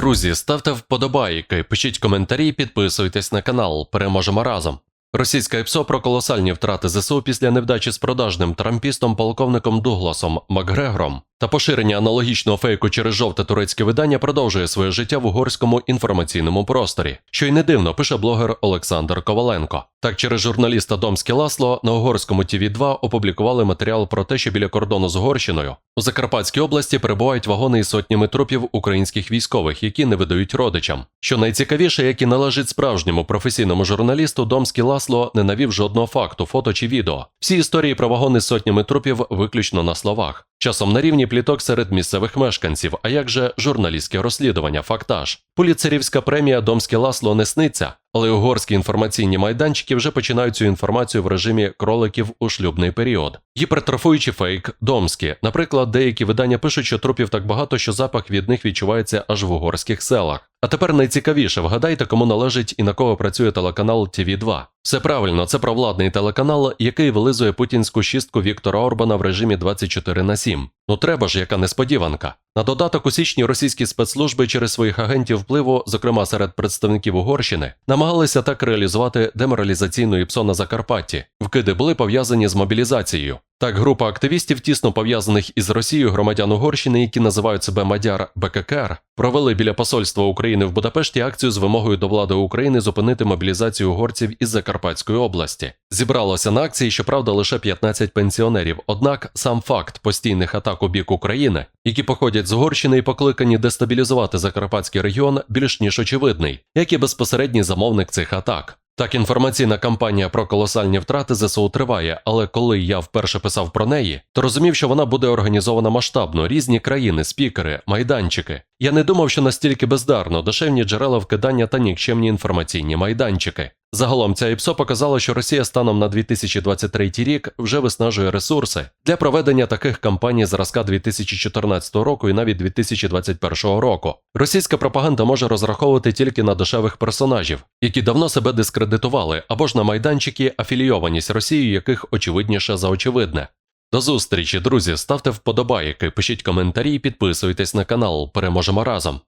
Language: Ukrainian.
Друзі, ставте вподобайки, пишіть коментарі, підписуйтесь на канал. Переможемо разом. Російська ПСО про колосальні втрати ЗСУ після невдачі з продажним трампістом полковником Дугласом Макгрегором та поширення аналогічного фейку через жовте турецьке видання продовжує своє життя в угорському інформаційному просторі, що й не дивно пише блогер Олександр Коваленко. Так, через журналіста Домське Ласло на угорському тв 2 опублікували матеріал про те, що біля кордону з Угорщиною у Закарпатській області перебувають вагони із сотнями трупів українських військових, які не видають родичам. Що найцікавіше, як і належить справжньому професійному журналісту, Домський Ласло не навів жодного факту, фото чи відео. Всі історії про вагони з сотнями трупів виключно на словах. Часом на рівні пліток серед місцевих мешканців, а як же журналістське розслідування, фактаж. Поліцерівська премія Домське Ласло не сниться, але угорські інформаційні майданчики вже починають цю інформацію в режимі кроликів у шлюбний період. Гіпертрофуючи фейк домські. Наприклад, деякі видання пишуть, що трупів так багато, що запах від них відчувається аж в угорських селах. А тепер найцікавіше, вгадайте, кому належить і на кого працює телеканал tv 2 Все правильно, це провладний телеканал, який вилизує путінську шістку Віктора Орбана в режимі 24 на 7. Ну треба ж, яка несподіванка. На додаток у січні російські спецслужби через своїх агентів впливу, зокрема серед представників Угорщини, намагалися так реалізувати деморалізаційну ІПСО на Закарпатті. Вкиди були пов'язані з мобілізацією. Так, група активістів, тісно пов'язаних із Росією громадян Угорщини, які називають себе Мадяр БККР, провели біля посольства України в Будапешті акцію з вимогою до влади України зупинити мобілізацію угорців із Закарпатської області. Зібралося на акції, щоправда, лише 15 пенсіонерів. Однак сам факт постійних атак у бік України, які походять з Угорщини і покликані дестабілізувати Закарпатський регіон, більш ніж очевидний, як і безпосередній замовник цих атак. Так, інформаційна кампанія про колосальні втрати ЗСУ триває, але коли я вперше писав про неї, то розумів, що вона буде організована масштабно, різні країни, спікери, майданчики. Я не думав, що настільки бездарно, дешевні джерела вкидання та нікчемні інформаційні майданчики. Загалом ця ІПСО показала, що Росія станом на 2023 рік вже виснажує ресурси для проведення таких кампаній зразка 2014 року і навіть 2021 року. Російська пропаганда може розраховувати тільки на дешевих персонажів, які давно себе дискредитували, або ж на майданчики, афілійованість Росією, яких очевидніше за очевидне. До зустрічі, друзі, ставте вподобайки, пишіть коментарі і підписуйтесь на канал. Переможемо разом.